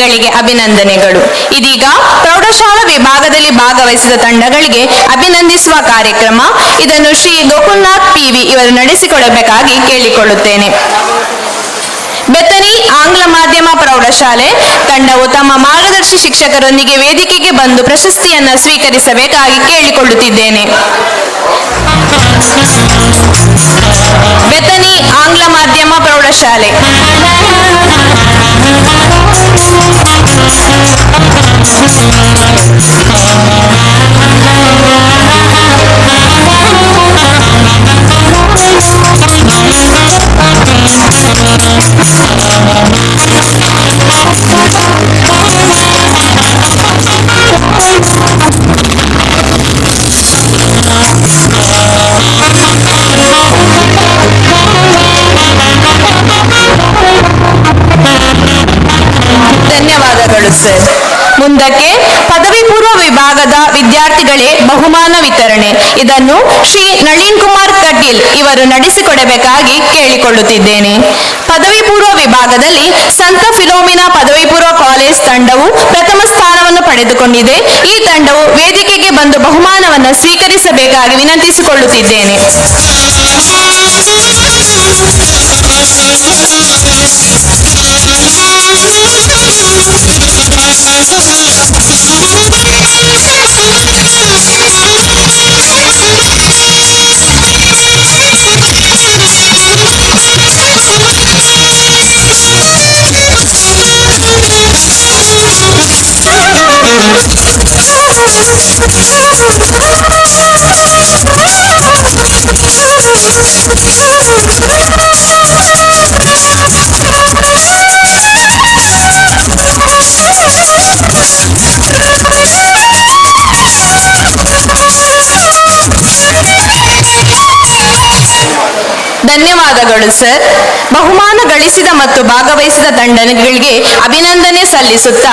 ಗಳಿಗೆ ಅಭಿನಂದನೆಗಳು. ಇದೀಗ ಪ್ರೌಢಶಾಲಾ ವಿಭಾಗದಲ್ಲಿ ಭಾಗವಹಿಸಿದ ತಂಡಗಳಿಗೆ ಅಭಿನಂದಿಸುವ ಕಾರ್ಯಕ್ರಮ. ಇದನ್ನು ಶ್ರೀ ಗೋಕುಲ್ನಾಥ್ ಪಿವಿ ಇವರು ನಡೆಸಿಕೊಡಬೇಕಾಗಿ ಕೇಳಿಕೊಳ್ಳುತ್ತೇನೆ. ಬೆತನಿ ಆಂಗ್ಲ ಮಾಧ್ಯಮ ಪ್ರೌಢಶಾಲೆ. ತಂಡವು ತಮ್ಮ ಮಾರ್ಗದರ್ಶಿ ಶಿಕ್ಷಕರೊಂದಿಗೆ ವೇದಿಕೆಗೆ ಬಂದು ಪ್ರಶಸ್ತಿಯನ್ನು ಸ್ವೀಕರಿಸಬೇಕಾಗಿ ಕೇಳಿಕೊಳ್ಳುತ್ತಿದ್ದೇನೆ. ಬೆತನಿ ಆಂಗ್ಲ ಮಾಧ್ಯಮ ಪ್ರೌಢಶಾಲೆ. ಧನ್ಯವಾದಗಳು ಮುಂದಕ್ಕೆ ಪದವಿ ಪೂರ್ವ ವಿಭಾಗದ ವಿದ್ಯಾರ್ಥಿಗಳೇ ಬಹುಮಾನ ವಿತರಣೆ. ಇದನ್ನು ಶ್ರೀ ನಳಿನ್ ಕುಮಾರ್ ಕಟೀಲ್ ಇವರು ನಡೆಸಿಕೊಡಬೇಕಾಗಿ ಕೇಳಿಕೊಳ್ಳುತ್ತಿದ್ದೇನೆ. ಪದವಿ ಪೂರ್ವ ವಿಭಾಗದಲ್ಲಿ ಸಂತ ಫಿಲೋಮಿನಾ ಪದವಿ ಪೂರ್ವ ಕಾಲೇಜ್ ತಂಡವು ಪ್ರಥಮ ಸ್ಥಾನವನ್ನು ಪಡೆದುಕೊಂಡಿದೆ. ಈ ತಂಡವು ವೇದಿಕೆಗೆ ಬಂದು ಬಹುಮಾನವನ್ನು ಸ್ವೀಕರಿಸಬೇಕಾಗಿ ವಿನಂತಿಸಿಕೊಳ್ಳುತ್ತಿದ್ದೇನೆ. ಧನ್ಯವಾದಗಳು ಸರ್ ಬಹುಮಾನ ಗಳಿಸಿದ ಮತ್ತು ಭಾಗವಹಿಸಿದ ತಂಡಗಳಿಗೆ ಅಭಿನಂದನೆ ಸಲ್ಲಿಸುತ್ತಾ,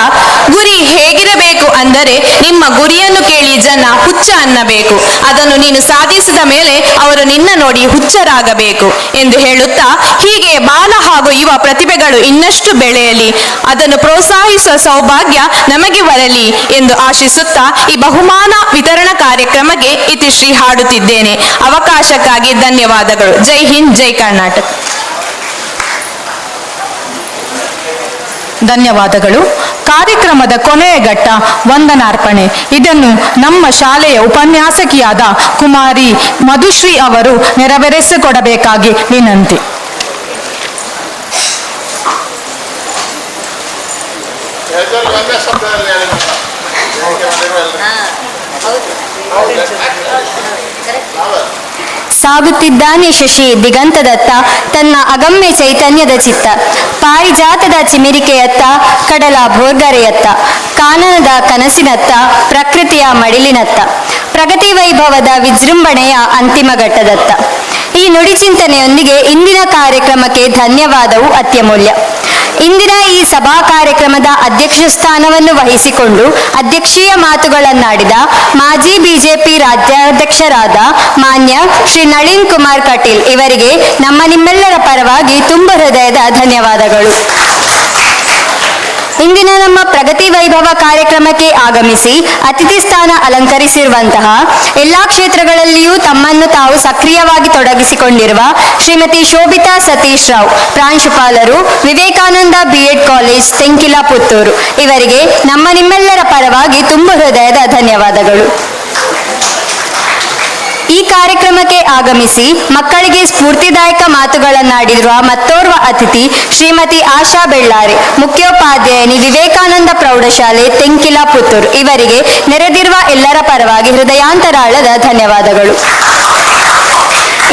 ಗುರಿ ಹೇಗಿರಬೇಕು ಅಂದರೆ ನಿಮ್ಮ ಗುರಿಯನ್ನು ಕೇಳಿ ಜನ ಹುಚ್ಚ ಅನ್ನಬೇಕು. ಅದನ್ನು ನೀನು ಸಾಧಿಸಿದ ಮೇಲೆ ಅವರು ನಿನ್ನ ನೋಡಿ ಹುಚ್ಚರಾಗಬೇಕು ಎಂದು ಹೇಳುತ್ತಾ, ಹೀಗೆ ಬಾಲ ಹಾಗೂ ಯುವ ಪ್ರತಿಭೆಗಳು ಇನ್ನಷ್ಟು ಬೆಳೆಯಲಿ. ಅದನ್ನು ಪ್ರೋತ್ಸಾಹಿಸುವ ಸೌಭಾಗ್ಯ ನಮಗೆ ಬರಲಿ ಎಂದು ಆಶಿಸುತ್ತಾ, ಈ ಬಹುಮಾನ ವಿತರಣಾ ಕಾರ್ಯಕ್ರಮಕ್ಕೆ ಇತಿಶ್ರೀ ಹಾಡುತ್ತಿದ್ದೇನೆ. ಅವಕಾಶಕ್ಕಾಗಿ ಧನ್ಯವಾದಗಳು. ಜೈ ಹಿಂದ್, ಜೈ ಕರ್ನಾಟಕ. ಧನ್ಯವಾದಗಳು ಕಾರ್ಯಕ್ರಮದ ಕೊನೆಯ ಘಟ್ಟ ವಂದನಾರ್ಪಣೆ ಇದನ್ನು ನಮ್ಮ ಶಾಲೆಯ ಉಪನ್ಯಾಸಕಿಯಾದ ಕುಮಾರಿ ಮಧುಶ್ರೀ ಅವರು ನೆರವೇರಿಸಿಕೊಡಬೇಕಾಗಿ ವಿನಂತಿ. ಹೌದು. ಸಾಗುತ್ತಿದ್ದಾನೆ ಶಶಿ ದಿಗಂತದತ್ತ, ತನ್ನ ಅಗಮ್ಯ ಚೈತನ್ಯದ ಚಿತ್ತ, ಪಾರಿಜಾತದ ಚಿಮಿರಿಕೆಯತ್ತ, ಕಡಲ ಭೋರ್ಗರೆಯತ್ತ, ಕಾನನದ ಕನಸಿನತ್ತ, ಪ್ರಕೃತಿಯ ಮಡಿಲಿನತ್ತ, ಪ್ರಗತಿ ವೈಭವದ ವಿಜೃಂಭಣೆಯ ಅಂತಿಮ ಘಟ್ಟದತ್ತ. ಈ ನುಡಿ ಚಿಂತನೆಯೊಂದಿಗೆ ಇಂದಿನ ಕಾರ್ಯಕ್ರಮಕ್ಕೆ ಧನ್ಯವಾದವು ಅತ್ಯಮೂಲ್ಯ. ಇಂದಿನ ಈ ಸಭಾ ಕಾರ್ಯಕ್ರಮದ ಅಧ್ಯಕ್ಷ ಸ್ಥಾನವನ್ನು ವಹಿಸಿಕೊಂಡು ಅಧ್ಯಕ್ಷೀಯ ಮಾತುಗಳನ್ನಾಡಿದ ಮಾಜಿ ಬಿಜೆಪಿ ರಾಜ್ಯಾಧ್ಯಕ್ಷರಾದ ಮಾನ್ಯ ಶ್ರೀ ನಳಿನ್ ಕುಮಾರ್ ಕಟೀಲ್ ಇವರಿಗೆ ನಮ್ಮ ನಿಮ್ಮೆಲ್ಲರ ಪರವಾಗಿ ತುಂಬ ಹೃದಯದ ಧನ್ಯವಾದಗಳು. ಇಂದಿನ ನಮ್ಮ ಪ್ರಗತಿ ವೈಭವ ಕಾರ್ಯಕ್ರಮಕ್ಕೆ ಆಗಮಿಸಿ ಅತಿಥಿ ಸ್ಥಾನ ಅಲಂಕರಿಸಿರುವಂತಹ ಎಲ್ಲಾ ಕ್ಷೇತ್ರಗಳಲ್ಲಿಯೂ ತಮ್ಮನ್ನು ತಾವು ಸಕ್ರಿಯವಾಗಿ ತೊಡಗಿಸಿಕೊಂಡಿರುವ ಶ್ರೀಮತಿ ಶೋಭಿತಾ ಸತೀಶ್ ರಾವ್, ಪ್ರಾಂಶುಪಾಲರು, Vivekananda B Ed college Tenkila Puttur. ಇವರಿಗೆ ನಮ್ಮ ನಿಮ್ಮೆಲ್ಲರ ಪರವಾಗಿ ತುಂಬು ಹೃದಯದ ಧನ್ಯವಾದಗಳು. ಈ ಕಾರ್ಯಕ್ರಮಕ್ಕೆ ಆಗಮಿಸಿ ಮಕ್ಕಳಿಗೆ ಸ್ಫೂರ್ತಿದಾಯಕ ಮಾತುಗಳನ್ನಾಡಿರುವ ಮತ್ತೋರ್ವ ಅತಿಥಿ ಶ್ರೀಮತಿ ಆಶಾ ಬೆಳ್ಳಾರೆ, ಮುಖ್ಯೋಪಾಧ್ಯಾಯಿನಿ ವಿವೇಕಾನಂದ ಪ್ರೌಢಶಾಲೆ ತೆಂಕಿಲ ಪುತ್ತೂರು. ಇವರಿಗೆ ನೆರೆದಿರುವ ಎಲ್ಲರ ಪರವಾಗಿ ಹೃದಯಾಂತರಾಳದ ಧನ್ಯವಾದಗಳು.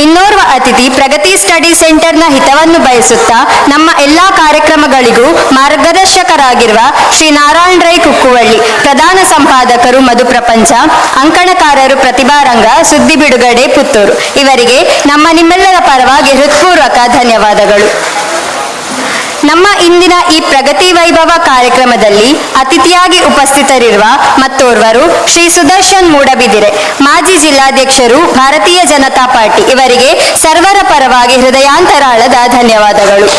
ಇನ್ನೋರ್ವ ಅತಿಥಿ ಪ್ರಗತಿ ಸ್ಟಡಿ ಸೆಂಟರ್ನ ಹಿತವನ್ನು ಬಯಸುತ್ತಾ ನಮ್ಮ ಎಲ್ಲಾ ಕಾರ್ಯಕ್ರಮಗಳಿಗೂ ಮಾರ್ಗದರ್ಶಕರಾಗಿರುವ ಶ್ರೀ ನಾರಾಯಣ ರೈ ಕುಕ್ಕುವಳ್ಳಿ, ಪ್ರಧಾನ ಸಂಪಾದಕರು ಮಧು ಪ್ರಪಂಚ, ಅಂಕಣಕಾರರು ಪ್ರತಿಭಾರಂಗ ಸುದ್ದಿ ಬಿಡುಗಡೆ ಪುತ್ತೂರು. ಇವರಿಗೆ ನಮ್ಮ ನಿಮ್ಮೆಲ್ಲರ ಪರವಾಗಿ ಹೃತ್ಪೂರ್ವಕ ಧನ್ಯವಾದಗಳು. ನಮ್ಮ ಇಂದಿನ ಈ ಪ್ರಗತಿ ವೈಭವ ಕಾರ್ಯಕ್ರಮದಲ್ಲಿ ಅತಿಥಿಯಾಗಿ ಉಪಸ್ಥಿತರಿರುವ ಮತ್ತೋರ್ವರು ಶ್ರೀ ಸುದರ್ಶನ್ ಮೂಡಬಿದಿರೆ, ಮಾಜಿ ಜಿಲ್ಲಾಧ್ಯಕ್ಷರು ಭಾರತೀಯ ಜನತಾ ಪಾರ್ಟಿ ಇವರಿಗೆ ಸರ್ವರ ಪರವಾಗಿ ಹೃದಯಾಂತರಾಳದ ಧನ್ಯವಾದಗಳು.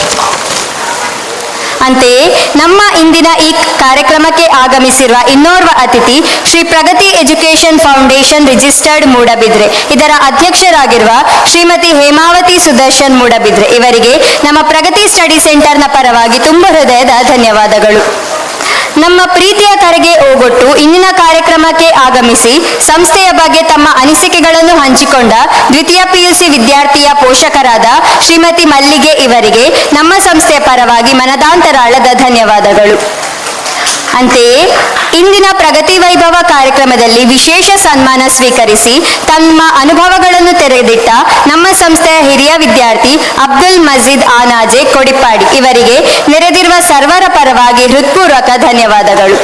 ಅಂತೆಯೇ ನಮ್ಮ ಇಂದಿನ ಈ ಕಾರ್ಯಕ್ರಮಕ್ಕೆ ಆಗಮಿಸಿರುವ ಇನ್ನೋರ್ವ ಅತಿಥಿ Shri Pragati education foundation registered Moodbidri. ಇದರ ಅಧ್ಯಕ್ಷರಾಗಿರುವ ಶ್ರೀಮತಿ ಹೇಮಾವತಿ ಸುದರ್ಶನ್ ಮೂಡಬಿದ್ರೆ. ಇವರಿಗೆ ನಮ್ಮ ಪ್ರಗತಿ ಸ್ಟಡಿ ಸೆಂಟರ್ನ ಪರವಾಗಿ ತುಂಬ ಹೃದಯದ ಧನ್ಯವಾದಗಳು. ನಮ್ಮ ಪ್ರೀತಿಯ ಕರೆಗೆ ಓಗೊಟ್ಟು ಇಂದಿನ ಕಾರ್ಯಕ್ರಮಕ್ಕೆ ಆಗಮಿಸಿ ಸಂಸ್ಥೆಯ ಬಗ್ಗೆ ತಮ್ಮ ಅನಿಸಿಕೆಗಳನ್ನು ಹಂಚಿಕೊಂಡ ದ್ವಿತೀಯ ಪಿಯುಸಿ ವಿದ್ಯಾರ್ಥಿಯ ಪೋಷಕರಾದ ಶ್ರೀಮತಿ ಮಲ್ಲಿಗೆ ಇವರಿಗೆ ನಮ್ಮ ಸಂಸ್ಥೆಯ ಪರವಾಗಿ ಮನದಾಂತರಾಳದ ಧನ್ಯವಾದಗಳು. ಅಂತೆಯೇ, ಇಂದಿನ ಪ್ರಗತಿ ವೈಭವ ಕಾರ್ಯಕ್ರಮದಲ್ಲಿ ವಿಶೇಷ ಸನ್ಮಾನ ಸ್ವೀಕರಿಸಿ ತಮ್ಮ ಅನುಭವಗಳನ್ನು ತೆರೆದಿಟ್ಟ ನಮ್ಮ ಸಂಸ್ಥೆಯ ಹಿರಿಯ ವಿದ್ಯಾರ್ಥಿ ಅಬ್ದುಲ್ ಮಜೀದ್ ಆನಾಜೆ ಕೊಡಿಪಾಡಿ ಇವರಿಗೆ ನೆರೆದಿರುವ ಸರ್ವರ ಪರವಾಗಿ ಹೃತ್ಪೂರ್ವಕ ಧನ್ಯವಾದಗಳು.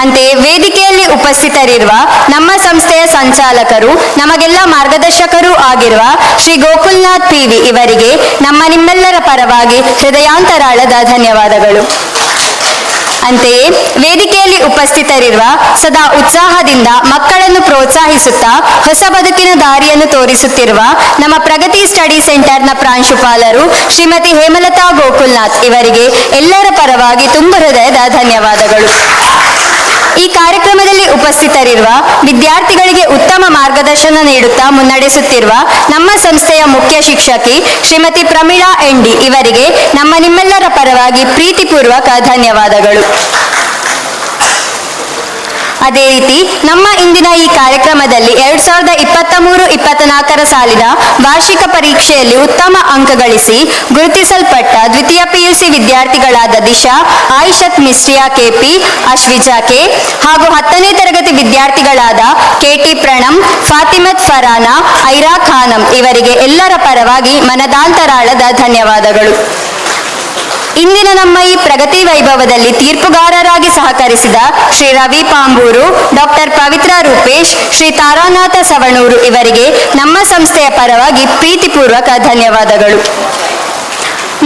ಅಂತೆಯೇ, ವೇದಿಕೆಯಲ್ಲಿ ಉಪಸ್ಥಿತರಿರುವ ನಮ್ಮ ಸಂಸ್ಥೆಯ ಸಂಚಾಲಕರು, ನಮಗೆಲ್ಲ ಮಾರ್ಗದರ್ಶಕರೂ ಆಗಿರುವ ಶ್ರೀ ಗೋಕುಲ್ನಾಥ್ ಪಿವಿ ಇವರಿಗೆ ನಮ್ಮ ನಿಮ್ಮೆಲ್ಲರ ಪರವಾಗಿ ಹೃದಯಾಂತರಾಳದ ಧನ್ಯವಾದಗಳು. ಅಂತೆಯೇ ವೇದಿಕೆಯಲ್ಲಿ ಉಪಸ್ಥಿತರಿರುವ ಸದಾ ಉತ್ಸಾಹದಿಂದ ಮಕ್ಕಳನ್ನು ಪ್ರೋತ್ಸಾಹಿಸುತ್ತಾ ಹೊಸ ಬದುಕಿನ ದಾರಿಯನ್ನು ತೋರಿಸುತ್ತಿರುವ ನಮ್ಮ ಪ್ರಗತಿ ಸ್ಟಡಿ ಸೆಂಟರ್ನ ಪ್ರಾಂಶುಪಾಲರು ಶ್ರೀಮತಿ ಹೇಮಲತಾ ಗೋಕುಲ್ನಾಥ್ ಇವರಿಗೆ ಎಲ್ಲರ ಪರವಾಗಿ ತುಂಬ ಹೃದಯದ ಧನ್ಯವಾದಗಳು. ಈ ಕಾರ್ಯಕ್ರಮದಲ್ಲಿ ಉಪಸ್ಥಿತರಿರುವ ವಿದ್ಯಾರ್ಥಿಗಳಿಗೆ ಉತ್ತಮ ಮಾರ್ಗದರ್ಶನ ನೀಡುತ್ತಾ ಮುನ್ನಡೆಸುತ್ತಿರುವ ನಮ್ಮ ಸಂಸ್ಥೆಯ ಮುಖ್ಯ ಶಿಕ್ಷಕಿ ಶ್ರೀಮತಿ ಪ್ರಮೀಳಾ ಎಂಡಿ ಇವರಿಗೆ ನಮ್ಮ ನಿಮ್ಮೆಲ್ಲರ ಪರವಾಗಿ ಪ್ರೀತಿಪೂರ್ವಕ ಧನ್ಯವಾದಗಳು. ಅದೇ ರೀತಿ ನಮ್ಮ ಇಂದಿನ ಈ ಕಾರ್ಯಕ್ರಮದಲ್ಲಿ ಎರಡ್ ಸಾವಿರದ ಇಪ್ಪತ್ತ ಮೂರು, ಇಪ್ಪತ್ತ ನಾಲ್ಕರ ಸಾಲಿನ ವಾರ್ಷಿಕ ಪರೀಕ್ಷೆಯಲ್ಲಿ ಉತ್ತಮ ಅಂಕ ಗಳಿಸಿ ಗುರುತಿಸಲ್ಪಟ್ಟ ದ್ವಿತೀಯ PUC ವಿದ್ಯಾರ್ಥಿಗಳಾದ Disha, Ayishath, Misriya, K P, Ashwija K ಹಾಗೂ ಹತ್ತನೇ ತರಗತಿ ವಿದ್ಯಾರ್ಥಿಗಳಾದ ಕೆಟಿ ಪ್ರಣಮ್ ಫಾತಿಮತ್ ಫರಾನಾ, ಐರಾ ಖಾನಂ ಇವರಿಗೆ ಎಲ್ಲರ ಪರವಾಗಿ ಮನದಾಂತರಾಳದ ಧನ್ಯವಾದಗಳು. ಇಂದಿನ ನಮ್ಮ ಈ ಪ್ರಗತಿ ವೈಭವದಲ್ಲಿ ತೀರ್ಪುಗಾರರಾಗಿ ಸಹಕರಿಸಿದ ಶ್ರೀ ರವಿ ಪಾಂಬೂರು, ಡಾಕ್ಟರ್ ಪವಿತ್ರ ರೂಪೇಶ್, ಶ್ರೀ ತಾರಾನಾಥ ಸವಣೂರು ಇವರಿಗೆ ನಮ್ಮ ಸಂಸ್ಥೆಯ ಪರವಾಗಿ ಪ್ರೀತಿಪೂರ್ವಕ ಧನ್ಯವಾದಗಳು.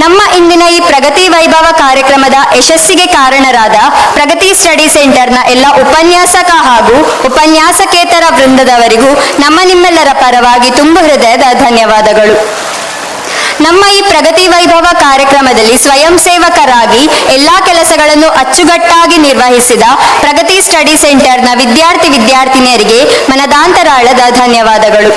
ನಮ್ಮ ಇಂದಿನ ಈ ಪ್ರಗತಿ ವೈಭವ ಕಾರ್ಯಕ್ರಮದ ಯಶಸ್ಸಿಗೆ ಕಾರಣರಾದ ಪ್ರಗತಿ ಸ್ಟಡಿ ಸೆಂಟರ್ನ ಎಲ್ಲ ಉಪನ್ಯಾಸಕ ಹಾಗೂ ಉಪನ್ಯಾಸಕೇತರ ವೃಂದದವರಿಗೂ ನಮ್ಮ ನಿಮ್ಮೆಲ್ಲರ ಪರವಾಗಿ ತುಂಬು ಹೃದಯದ ಧನ್ಯವಾದಗಳು. ನಮ್ಮ ಈ ಪ್ರಗತಿ ವೈಭವ ಕಾರ್ಯಕ್ರಮದಲ್ಲಿ ಸ್ವಯಂ ಸೇವಕರಾಗಿ ಎಲ್ಲಾ ಕೆಲಸಗಳನ್ನು ಅಚ್ಚುಗಟ್ಟಾಗಿ ನಿರ್ವಹಿಸಿದ ಪ್ರಗತಿ ಸ್ಟಡಿ ಸೆಂಟರ್ನ ವಿದ್ಯಾರ್ಥಿ ವಿದ್ಯಾರ್ಥಿನಿಯರಿಗೆ ಮನದಾಂತರಾಳದ ಧನ್ಯವಾದಗಳು.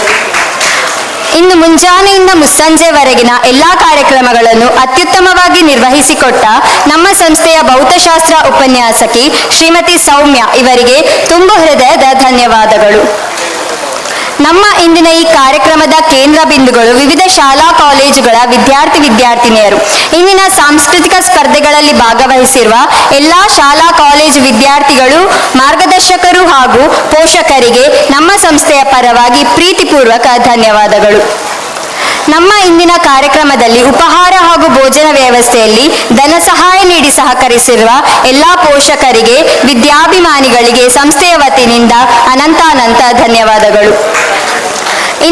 ಇನ್ನು ಮುಂಜಾನೆಯಿಂದ ಮುಸ್ಸಂಜೆವರೆಗಿನ ಎಲ್ಲಾ ಕಾರ್ಯಕ್ರಮಗಳನ್ನು ಅತ್ಯುತ್ತಮವಾಗಿ ನಿರ್ವಹಿಸಿಕೊಟ್ಟ ನಮ್ಮ ಸಂಸ್ಥೆಯ ಭೌತಶಾಸ್ತ್ರ ಉಪನ್ಯಾಸಕಿ ಶ್ರೀಮತಿ ಸೌಮ್ಯ ಇವರಿಗೆ ತುಂಬು ಹೃದಯದ ಧನ್ಯವಾದಗಳು. ನಮ್ಮ ಇಂದಿನ ಈ ಕಾರ್ಯಕ್ರಮದ ಕೇಂದ್ರ ಬಿಂದುಗಳು ವಿವಿಧ ಶಾಲಾ ಕಾಲೇಜುಗಳ ವಿದ್ಯಾರ್ಥಿ ವಿದ್ಯಾರ್ಥಿನಿಯರು. ಇಂದಿನ ಸಾಂಸ್ಕೃತಿಕ ಸ್ಪರ್ಧೆಗಳಲ್ಲಿ ಭಾಗವಹಿಸಿರುವ ಎಲ್ಲಾ ಶಾಲಾ ಕಾಲೇಜು ವಿದ್ಯಾರ್ಥಿಗಳು, ಮಾರ್ಗದರ್ಶಕರು ಹಾಗೂ ಪೋಷಕರಿಗೆ ನಮ್ಮ ಸಂಸ್ಥೆಯ ಪರವಾಗಿ ಪ್ರೀತಿಪೂರ್ವಕ ಧನ್ಯವಾದಗಳು. ನಮ್ಮ ಇಂದಿನ ಕಾರ್ಯಕ್ರಮದಲ್ಲಿ ಉಪಹಾರ ಹಾಗೂ ಭೋಜನ ವ್ಯವಸ್ಥೆಯಲ್ಲಿ ಧನ ಸಹಾಯ ನೀಡಿ ಸಹಕರಿಸಿರುವ ಎಲ್ಲಾ ಪೋಷಕರಿಗೆ, ವಿದ್ಯಾಭಿಮಾನಿಗಳಿಗೆ ಸಂಸ್ಥೆಯ ವತಿಯಿಂದ ಅನಂತಾನಂತ ಧನ್ಯವಾದಗಳು.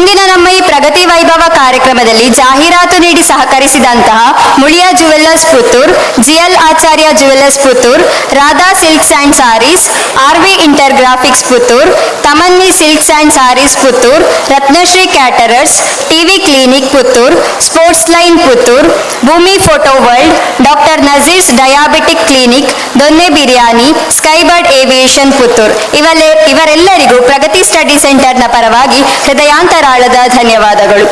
ಇಂದಿನ ನಮ್ಮ ಈ ಪ್ರಗತಿ ವೈಭವ ಕಾರ್ಯಕ್ರಮದಲ್ಲಿ ಜಾಹೀರಾತು ನೀಡಿ ಸಹಕರಿಸಿದಂತಹ Muliya jewellers Puttur, G L Acharya jewellers Puttur, Radha silks and saris R V inter graphics Puttur, Tamanni silks and saris Puttur, Ratnashree caterers TV clinic Puttur, sports line Puttur Bhoomi photo world, doctor Nazir's diabetic clinic, Donne biryani, skybird aviation Puttur. ಇವಲೆ, ಇವರೆಲ್ಲರಿಗೂ Pragati study ಸೆಂಟರ್ನ ಪರವಾಗಿ ಹೃದಯಾಂತರಾಳದ ಧನ್ಯವಾದಗಳು.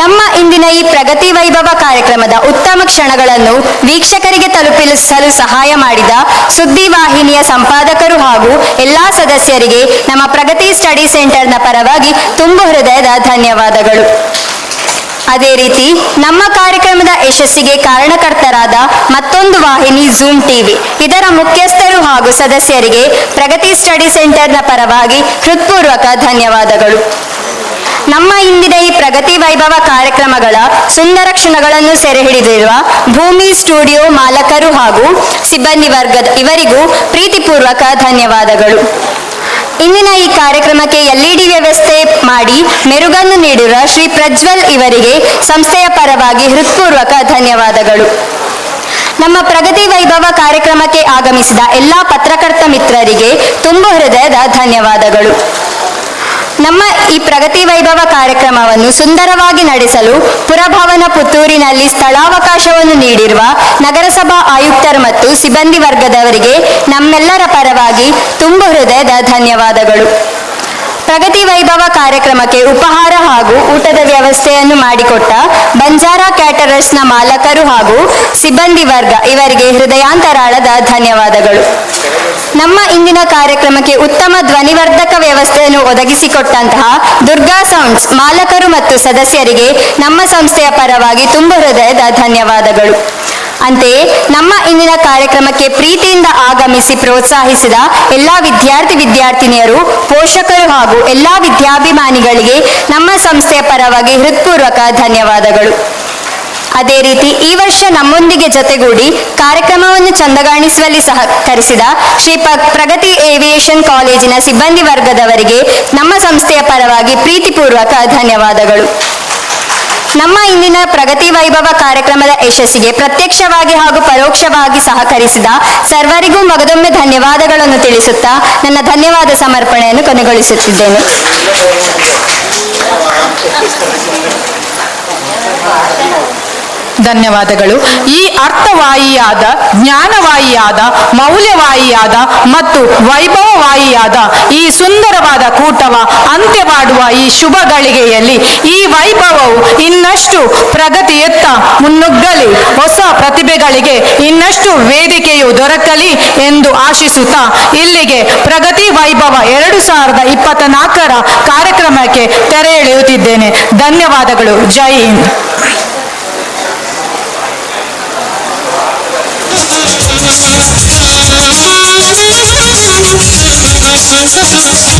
ನಮ್ಮ ಇಂದಿನ ಈ ಪ್ರಗತಿ ವೈಭವ ಕಾರ್ಯಕ್ರಮದ ಉತ್ತಮ ಕ್ಷಣಗಳನ್ನು ವೀಕ್ಷಕರಿಗೆ ತಲುಪಿಸಲು ಸಹಾಯ ಮಾಡಿದ ಸುದ್ದಿ ವಾಹಿನಿಯ ಸಂಪಾದಕರು ಹಾಗೂ ಎಲ್ಲಾ ಸದಸ್ಯರಿಗೆ ನಮ್ಮ ಪ್ರಗತಿ ಸ್ಟಡಿ ಸೆಂಟರ್ನ ಪರವಾಗಿ ತುಂಬು ಹೃದಯದ ಧನ್ಯವಾದಗಳು. ಅದೇ ರೀತಿ ನಮ್ಮ ಕಾರ್ಯಕ್ರಮದ ಯಶಸ್ಸಿಗೆ ಕಾರಣಕರ್ತರಾದ ಮತ್ತೊಂದು ವಾಹಿನಿ ಝೂಮ್ ಟಿವಿ. ಇದರ ಮುಖ್ಯಸ್ಥರು ಹಾಗೂ ಸದಸ್ಯರಿಗೆ ಪ್ರಗತಿ ಸ್ಟಡಿ ಸೆಂಟರ್ನ ಪರವಾಗಿ ಹೃತ್ಪೂರ್ವಕ ಧನ್ಯವಾದಗಳು. ನಮ್ಮ ಇಂದಿನ ಈ ಪ್ರಗತಿ ವೈಭವ ಕಾರ್ಯಕ್ರಮಗಳ ಸುಂದರ ಕ್ಷಣಗಳನ್ನು ಸೆರೆ ಹಿಡಿದಿರುವ ಭೂಮಿ ಸ್ಟುಡಿಯೋ ಮಾಲಕರು ಹಾಗೂ ಸಿಬ್ಬಂದಿ ವರ್ಗದ ಇವರಿಗೂ ಪ್ರೀತಿಪೂರ್ವಕ ಧನ್ಯವಾದಗಳು. ಇಂದಿನ ಈ ಕಾರ್ಯಕ್ರಮಕ್ಕೆ ಎಲ್ಇಡಿ ವ್ಯವಸ್ಥೆ ಮಾಡಿ ಮೆರುಗನ್ನು ನೀಡಿರುವ ಶ್ರೀ ಪ್ರಜ್ವಲ್ ಇವರಿಗೆ ಸಂಸ್ಥೆಯ ಪರವಾಗಿ ಹೃತ್ಪೂರ್ವಕ ಧನ್ಯವಾದಗಳು. ನಮ್ಮ ಪ್ರಗತಿ ವೈಭವ ಕಾರ್ಯಕ್ರಮಕ್ಕೆ ಆಗಮಿಸಿದ ಎಲ್ಲಾ ಪತ್ರಕರ್ತ ಮಿತ್ರರಿಗೆ ತುಂಬು ಹೃದಯದ ಧನ್ಯವಾದಗಳು. ಈ ಪ್ರಗತಿ ವೈಭವ ಕಾರ್ಯಕ್ರಮವನ್ನು ಸುಂದರವಾಗಿ ನಡೆಸಲು ಪುರಭವನ ಪುತ್ತೂರಿನಲ್ಲಿ ಸ್ಥಳಾವಕಾಶವನ್ನು ನೀಡಿರುವ ನಗರಸಭಾ ಆಯುಕ್ತರು ಮತ್ತು ಸಿಬ್ಬಂದಿ ವರ್ಗದವರಿಗೆ ನಮ್ಮೆಲ್ಲರ ಪರವಾಗಿ ತುಂಬು ಹೃದಯದ ಧನ್ಯವಾದಗಳು. ಪ್ರಗತಿ ವೈಭವ ಕಾರ್ಯಕ್ರಮಕ್ಕೆ ಉಪಹಾರ ಹಾಗೂ ಊಟದ ವ್ಯವಸ್ಥೆಯನ್ನು ಮಾಡಿಕೊಟ್ಟ ಬಂಜಾರಾ ಕ್ಯಾಟರರ್ಸ್ನ ಮಾಲಕರು ಹಾಗೂ ಸಿಬ್ಬಂದಿ ವರ್ಗ ಇವರಿಗೆ ಹೃದಯಾಂತರಾಳದ ಧನ್ಯವಾದಗಳು. ನಮ್ಮ ಇಂದಿನ ಕಾರ್ಯಕ್ರಮಕ್ಕೆ ಉತ್ತಮ ಧ್ವನಿವರ್ಧಕ ವ್ಯವಸ್ಥೆಯನ್ನು ಒದಗಿಸಿಕೊಟ್ಟಂತಹ ದುರ್ಗಾ ಸೌಂಡ್ಸ್ ಮಾಲಕರು ಮತ್ತು ಸದಸ್ಯರಿಗೆ ನಮ್ಮ ಸಂಸ್ಥೆಯ ಪರವಾಗಿ ತುಂಬ ಹೃದಯದ ಧನ್ಯವಾದಗಳು. ಅಂತೆಯೇ, ನಮ್ಮ ಇಂದಿನ ಕಾರ್ಯಕ್ರಮಕ್ಕೆ ಪ್ರೀತಿಯಿಂದ ಆಗಮಿಸಿ ಪ್ರೋತ್ಸಾಹಿಸಿದ ಎಲ್ಲಾ ವಿದ್ಯಾರ್ಥಿ ವಿದ್ಯಾರ್ಥಿನಿಯರು, ಪೋಷಕರು ಹಾಗೂ ಎಲ್ಲಾ ವಿದ್ಯಾಭಿಮಾನಿಗಳಿಗೆ ನಮ್ಮ ಸಂಸ್ಥೆಯ ಪರವಾಗಿ ಹೃತ್ಪೂರ್ವಕ ಧನ್ಯವಾದಗಳು. ಅದೇ ರೀತಿ ಈ ವರ್ಷ ನಮ್ಮೊಂದಿಗೆ ಜೊತೆಗೂಡಿ ಕಾರ್ಯಕ್ರಮವನ್ನು ಚಂದಗಾಣಿಸುವಲ್ಲಿ ಸಹಕರಿಸಿದ ಶ್ರೀ ಪ್ರಗತಿ ಏವಿಯೇಷನ್ ಕಾಲೇಜಿನ ಸಿಬ್ಬಂದಿ ವರ್ಗದವರಿಗೆ ನಮ್ಮ ಸಂಸ್ಥೆಯ ಪರವಾಗಿ ಪ್ರೀತಿಪೂರ್ವಕ ಧನ್ಯವಾದಗಳು. ನಮ್ಮ ಇಂದಿನ ಪ್ರಗತಿ ವೈಭವ ಕಾರ್ಯಕ್ರಮದ ಯಶಸ್ಸಿಗೆ ಪ್ರತ್ಯಕ್ಷವಾಗಿ ಹಾಗೂ ಪರೋಕ್ಷವಾಗಿ ಸಹಕರಿಸಿದ ಸರ್ವರಿಗೂ ಮಗದೊಮ್ಮೆ ಧನ್ಯವಾದಗಳನ್ನು ತಿಳಿಸುತ್ತಾ ನನ್ನ ಧನ್ಯವಾದ ಸಮರ್ಪಣೆಯನ್ನು ಕೊನೆಗೊಳಿಸುತ್ತಿದ್ದೇನೆ. ಧನ್ಯವಾದಗಳು. ಈ ಅರ್ಥವಾಯಿಯಾದ, ಜ್ಞಾನವಾಯಿಯಾದ, ಮೌಲ್ಯವಾಯಿಯಾದ ಮತ್ತು ವೈಭವವಾಯಿಯಾದ ಈ ಸುಂದರವಾದ ಕೂಟವ ಅಂತ್ಯವಾಡುವ ಈ ಶುಭ ಗಳಿಗೆಯಲ್ಲಿ ಈ ವೈಭವವು ಇನ್ನಷ್ಟು ಪ್ರಗತಿಯತ್ತ ಮುನ್ನುಗ್ಗಲಿ, ಹೊಸ ಪ್ರತಿಭೆಗಳಿಗೆ ಇನ್ನಷ್ಟು ವೇದಿಕೆಯು ದೊರಕಲಿ ಎಂದು ಆಶಿಸುತ್ತಾ ಇಲ್ಲಿಗೆ ಪ್ರಗತಿ ವೈಭವ ಎರಡು ಸಾವಿರದ ಇಪ್ಪತ್ತ ನಾಲ್ಕರ ಕಾರ್ಯಕ್ರಮಕ್ಕೆ ತೆರೆ ಎಳೆಯುತ್ತಿದ್ದೇನೆ. ಧನ್ಯವಾದಗಳು. ಜೈ ಹಿಂದ್. you.